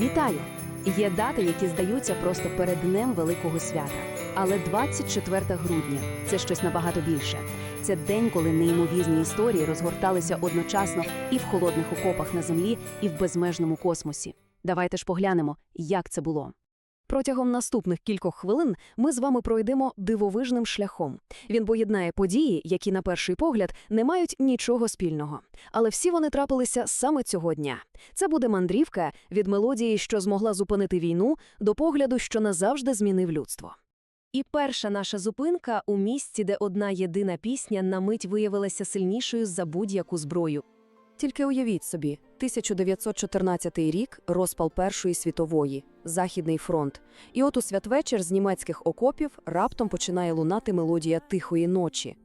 Вітаю! Є дати, які здаються просто перед днем Великого свята. Але 24 грудня це щось набагато більше. Це день, коли неймовірні історії розгорталися одночасно і в холодних окопах на землі, і в безмежному космосі. Давайте ж поглянемо, як це було. Протягом наступних кількох хвилин ми з вами пройдемо дивовижним шляхом. Він поєднає події, які на перший погляд не мають нічого спільного. Але всі вони трапилися саме цього дня. Це буде мандрівка від мелодії, що змогла зупинити війну, до погляду, що назавжди змінив людство. І перша наша зупинка у місці, де одна єдина пісня на мить виявилася сильнішою за будь-яку зброю. Тільки уявіть собі, 1914 рік, розпал Першої світової, Західний фронт. І от у святвечір з німецьких окопів раптом починає лунати мелодія тихої ночі.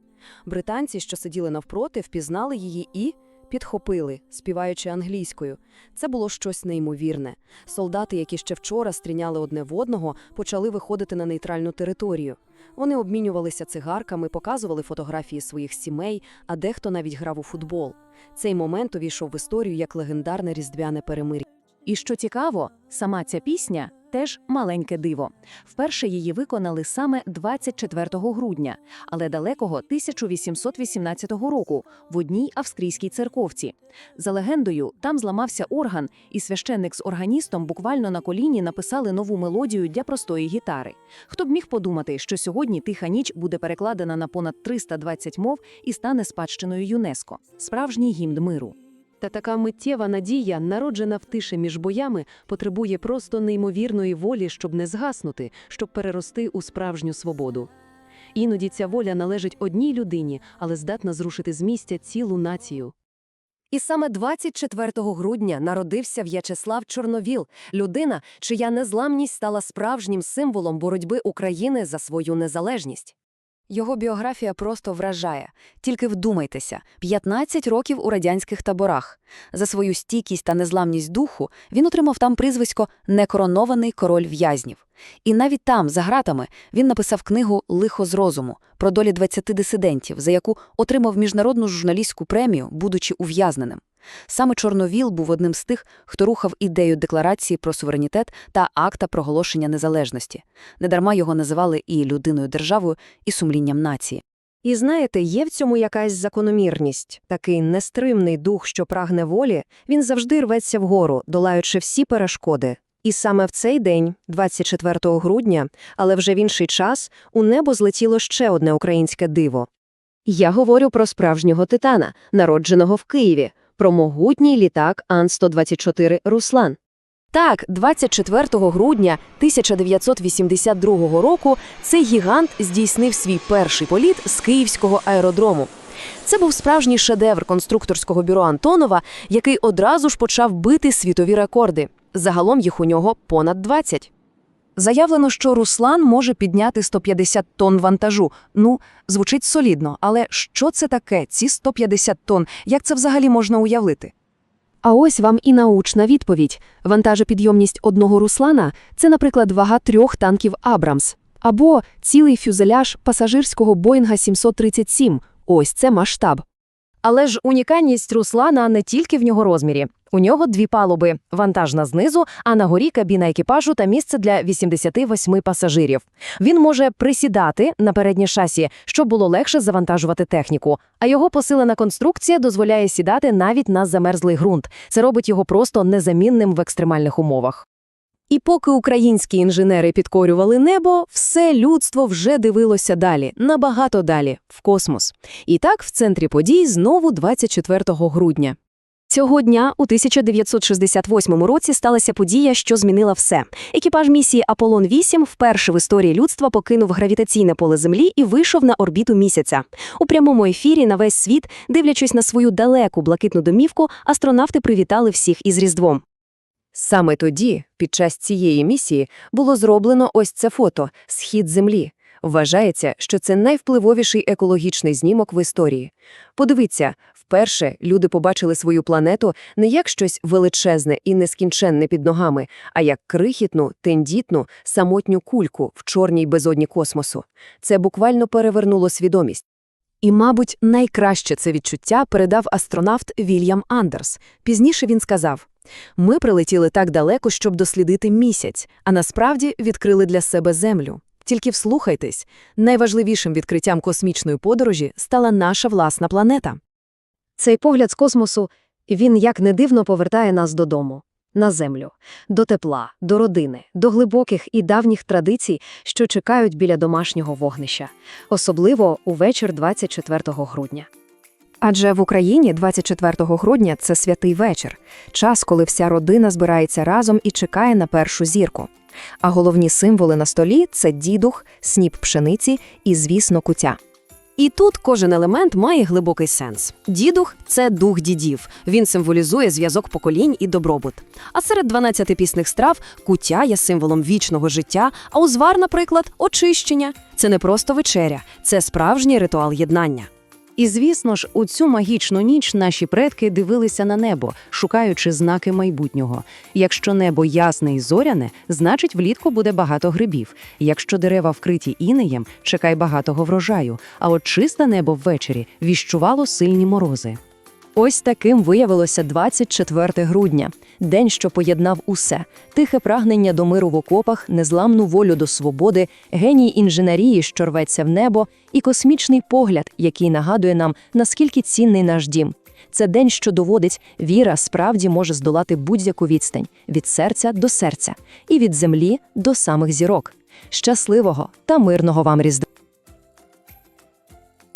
Британці, що сиділи навпроти, впізнали її і підхопили, співаючи англійською. Це було щось неймовірне. Солдати, які ще вчора стріняли одне в одного, почали виходити на нейтральну територію. Вони обмінювалися цигарками, показували фотографії своїх сімей, а дехто навіть грав у футбол. Цей момент увійшов в історію як легендарне різдвяне перемир'я. І що цікаво, сама ця пісня теж маленьке диво. Вперше її виконали саме 24 грудня, але далекого 1818 року в одній австрійській церковці. За легендою, там зламався орган, і священник з органістом буквально на коліні написали нову мелодію для простої гітари. Хто б міг подумати, що сьогодні тиха ніч буде перекладена на понад 320 мов і стане спадщиною ЮНЕСКО справжній гімн миру. Та така миттєва надія, народжена в тиші між боями, потребує просто неймовірної волі, щоб не згаснути, щоб перерости у справжню свободу. Іноді ця воля належить одній людині, але здатна зрушити з місця цілу націю. І саме 24 грудня народився В'ячеслав Чорновіл, людина, чия незламність стала справжнім символом боротьби України за свою незалежність. Його біографія просто вражає. Тільки вдумайтеся, 15 років у радянських таборах. За свою стійкість та незламність духу він отримав там прізвисько «Некоронований король в'язнів». І навіть там, за гратами, він написав книгу «Лихо з розуму» про долі 20 дисидентів, за яку отримав міжнародну журналістську премію, будучи ув'язненим. Саме Чорновіл був одним з тих, хто рухав ідею декларації про суверенітет та акта проголошення незалежності. Недарма його називали і людиною державою, і сумлінням нації. І знаєте, є в цьому якась закономірність. Такий нестримний дух, що прагне волі, він завжди рветься вгору, долаючи всі перешкоди. І саме в цей день, 24 грудня, але вже в інший час, у небо злетіло ще одне українське диво. Я говорю про справжнього титана, народженого в Києві, про могутній літак Ан-124 «Руслан». Так, 24 грудня 1982 року цей гігант здійснив свій перший політ з київського аеродрому. Це був справжній шедевр конструкторського бюро Антонова, який одразу ж почав бити світові рекорди. Загалом їх у нього понад 20. Заявлено, що Руслан може підняти 150 тонн вантажу. Ну, звучить солідно, але що це таке, ці 150 тонн? Як це взагалі можна уявити? А ось вам і научна відповідь. Вантажопідйомність одного «Руслана» – це, наприклад, вага трьох танків «Абрамс». Або цілий фюзеляж пасажирського «Боїнга 737». Ось це масштаб. Але ж унікальність Руслана не тільки в нього розмірі. У нього дві палуби – вантажна знизу, а на горі кабіна екіпажу та місце для 88 пасажирів. Він може присідати на переднє шасі, щоб було легше завантажувати техніку. А його посилена конструкція дозволяє сідати навіть на замерзлий ґрунт. Це робить його просто незамінним в екстремальних умовах. І поки українські інженери підкорювали небо, все людство вже дивилося далі, набагато далі, в космос. І так в центрі подій знову 24 грудня. Цього дня у 1968 році сталася подія, що змінила все. Екіпаж місії Аполлон-8 вперше в історії людства покинув гравітаційне поле Землі і вийшов на орбіту місяця. У прямому ефірі на весь світ, дивлячись на свою далеку блакитну домівку, астронавти привітали всіх із Різдвом. Саме тоді, під час цієї місії, було зроблено ось це фото схід Землі. Вважається, що це найвпливовіший екологічний знімок в історії. Подивіться, вперше люди побачили свою планету не як щось величезне і нескінченне під ногами, а як крихітну, тендітну, самотню кульку в чорній безодні космосу. Це буквально перевернуло свідомість. І, мабуть, найкраще це відчуття передав астронавт Вільям Андерс. Пізніше він сказав: Ми прилетіли так далеко, щоб дослідити місяць, а насправді відкрили для себе землю. Тільки вслухайтесь, найважливішим відкриттям космічної подорожі стала наша власна планета. Цей погляд з космосу, він як не дивно повертає нас додому, на землю, до тепла, до родини, до глибоких і давніх традицій, що чекають біля домашнього вогнища, особливо у вечір 24 грудня. Адже в Україні 24 грудня це святий вечір, час, коли вся родина збирається разом і чекає на першу зірку. А головні символи на столі це дідух, сніп пшениці і, звісно, кутя. І тут кожен елемент має глибокий сенс. Дідух це дух дідів. Він символізує зв'язок поколінь і добробут. А серед 12 пісних страв кутя є символом вічного життя, а узвар, наприклад, очищення. Це не просто вечеря, це справжній ритуал єднання. І, звісно ж, у цю магічну ніч наші предки дивилися на небо, шукаючи знаки майбутнього. Якщо небо ясне і зоряне, значить влітку буде багато грибів. Якщо дерева вкриті інеєм, чекай багатого врожаю. А от чисте небо ввечері віщувало сильні морози. Ось таким виявилося 24 грудня, день, що поєднав усе: тихе прагнення до миру в окопах, незламну волю до свободи, геній інженерії, що рветься в небо, і космічний погляд, який нагадує нам, наскільки цінний наш дім. Це день, що доводить, віра справді може здолати будь-яку відстань від серця до серця і від землі до самих зірок. Щасливого та мирного вам різдва!